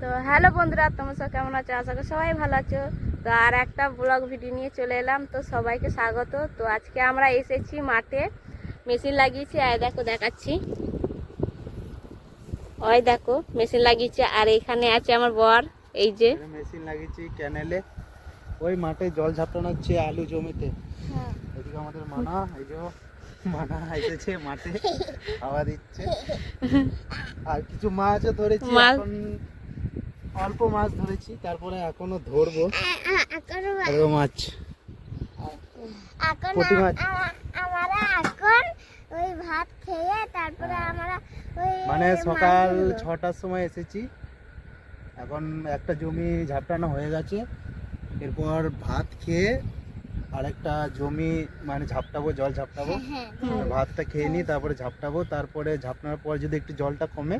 তো হ্যালো বন্ধুরা তোমরা সব কেমন আছো? আশা করি সবাই ভালো আছো। তো আর একটা ব্লগ ভিডিও নিয়ে চলে এলাম তো সবাইকে স্বাগত। তো আজকে আমরা এসেছি মাঠে মেশিন লাগিয়েছি আর দেখো দেখাচ্ছি। ওই দেখো মেশিন লাগিয়েছে আর এখানে আছে আমার বর এই যে। মেশিন লাগিয়েছি ক্যানেলে ওই মাঠে জল ঝাপটানো হচ্ছে আলু জমিতে। এদিকে আমাদের মানা এই যে মানা এসেছে মাঠে হাওয়া দিচ্ছে। আর কিছু মাছও ধরেছি এখন অল্প মাছ ধরেছি তারপরে এখনও ধরবো। আরও মাছ এখন মাছ। আমরা এখন ওই ভাত খেয়ে তারপরে আমরা ওই মানে সকাল ছটার সময় এসেছি। এখন একটা জমি ঝাপটানো হয়ে গেছে। এরপর ভাত খেয়ে আরেকটা জমি মানে ঝাপটাবো জল ঝাপটাবো। হ্যাঁ ভাতটা খেয়ে নিই তারপরে ঝাপটাবো। তারপরে ঝাপটানোর পর যদি একটু জলটা কমে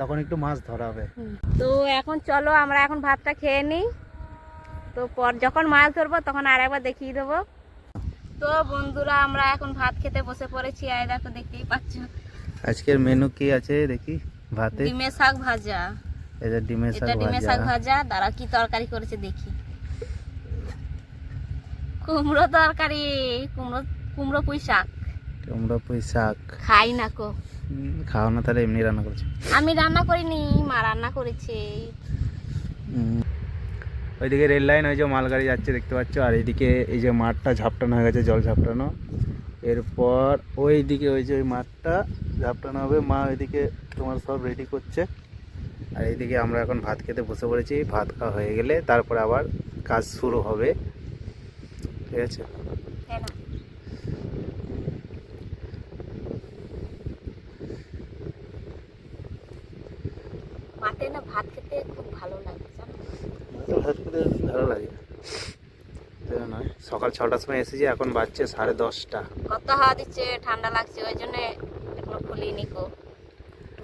তখন একটু মাছ ধরা হবে। তো এখন চলো আমরা এখন ভাতটা খেয়ে নিই। তো পর যখন মাছ ধরবো তখন আর একবার দেখিয়ে দেবো। তো বন্ধুরা আমরা এখন ভাত খেতে বসে পড়েছি। আর দেখো দেখতেই পাচ্ছ। আজকের মেনু কি আছে দেখি? ভাতে? ডিমের শাক ভাজা। এটা ডিমের শাক এটা ডিমের শাক ভাজা। দাঁড়া কি তরকারি করেছে দেখি। কুমড়ো তরকারি কুমড়ো কুমড়ো পুঁই শাক। কুমড়ো পুঁই শাক। খাই না কো। খাও না তাহলে এমনি রান্না করছে? আমি রান্না করিনি মা রান্না করেছে। ওইদিকে রেল লাইন ওই যে মালগাড়ি যাচ্ছে দেখতে পাচ্ছ? আর এইদিকে এই যে মাঠটা ঝাপটানো হয়ে গেছে জল ঝাপটানো। এরপর ওইদিকে ওই যে ওই মাঠটা ঝাপটানো হবে মা ওইদিকে তোমার সব রেডি করছে। আর এইদিকে আমরা এখন ভাত খেতে বসে পড়েছি ভাত খাওয়া হয়ে গেলে তারপরে আবার কাজ শুরু হবে। ঠিক আছে তাই না? মাঠে না ভাত খেতে খুব ভালো লাগে ভালো লাগে। নয় সকাল ছটার সময় এসেছি এখন বাজছে সাড়ে দশটা। কত হাওয়া দিচ্ছে ঠান্ডা লাগছে ওই জন্য এখনও খুলিনি কো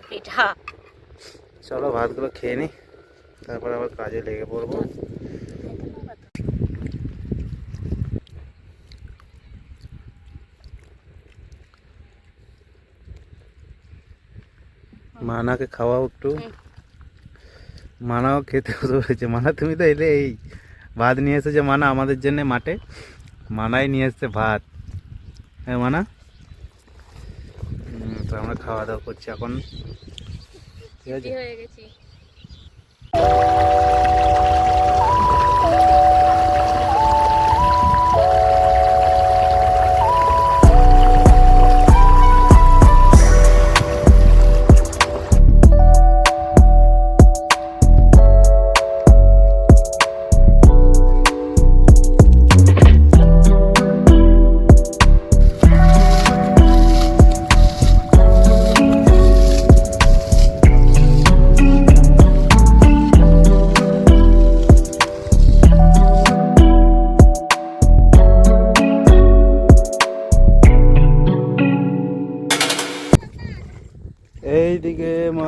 পিঠা চলো ভাতগুলো খেয়ে নিই তারপর আবার কাজে লেগে পড়ব। মানাকে খাওয়াও একটু। মানাও খেতে বসে পড়েছে। মানা তুমি তো এলে এই ভাত নিয়ে এসেছে, মানা আমাদের জন্য মাঠে। মানাই নিয়ে এসছে ভাত। হ্যাঁ মানা? তো আমরা খাওয়া দাওয়া করছি এখন। ঠিক আছে?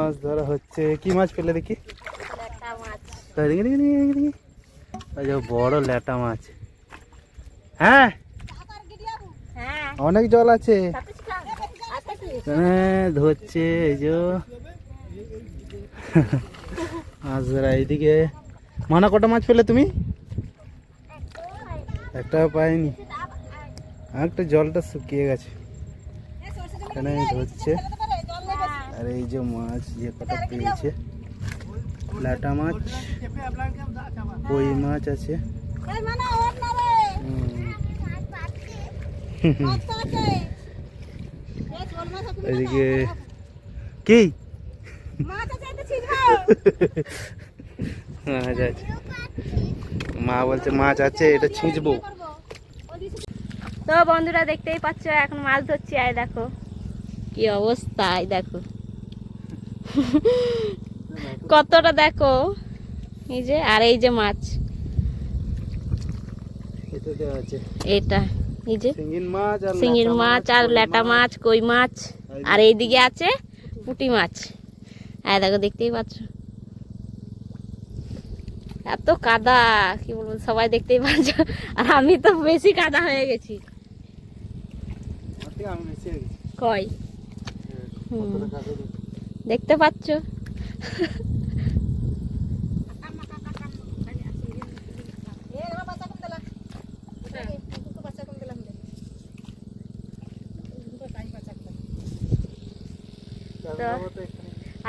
মাছ ধরা হচ্ছে। কি মাছ পেলে দেখি? ল্যাটা দেখি দেখি দেখি, দেখি, দেখি। ওই যে বড় ল্যাটা মাছ। হ্যাঁ? হ্যাঁ। অনেক জল আছে। হ্যাঁ ধরছে এই যে। মাছ ধরা এইদিকে। মানা কটা মাছ পেলে তুমি? একটাও পাইনি। একটা জলটা শুকিয়ে গেছে। এখানে ধরছে। আর এই যে মাছ যে কটা পেয়েছে লাটা মাছ কই মাছ আছে? হুম। এদিকে কি মাছ আছে। মা বলছে মাছ আছে এটা ছিঁচবো। তো বন্ধুরা দেখতেই পাচ্ছ এখন মাছ ধরছি আয় দেখো। কি অবস্থা আয় দেখো। কতটা দেখো? এই যে আর এই যে মাছ। এটা এই যে। শিঙির মাছ আর ল্যাটা মাছ আর কই মাছ? আর এইদিকে আছে পুঁটি মাছ। আয় দেখো দেখতেই পাচ্ছ। এত কাদা কি বলব সবাই দেখতেই পাচ্ছ। আর আমি তো বেশি কাদা হয়ে গেছি। হয়ে। কয় হ্যাঁ, হুম। দেখতে পাচ্ছ?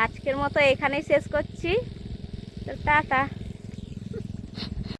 আজকের মতো এখানেই শেষ করছি। তো টাটা।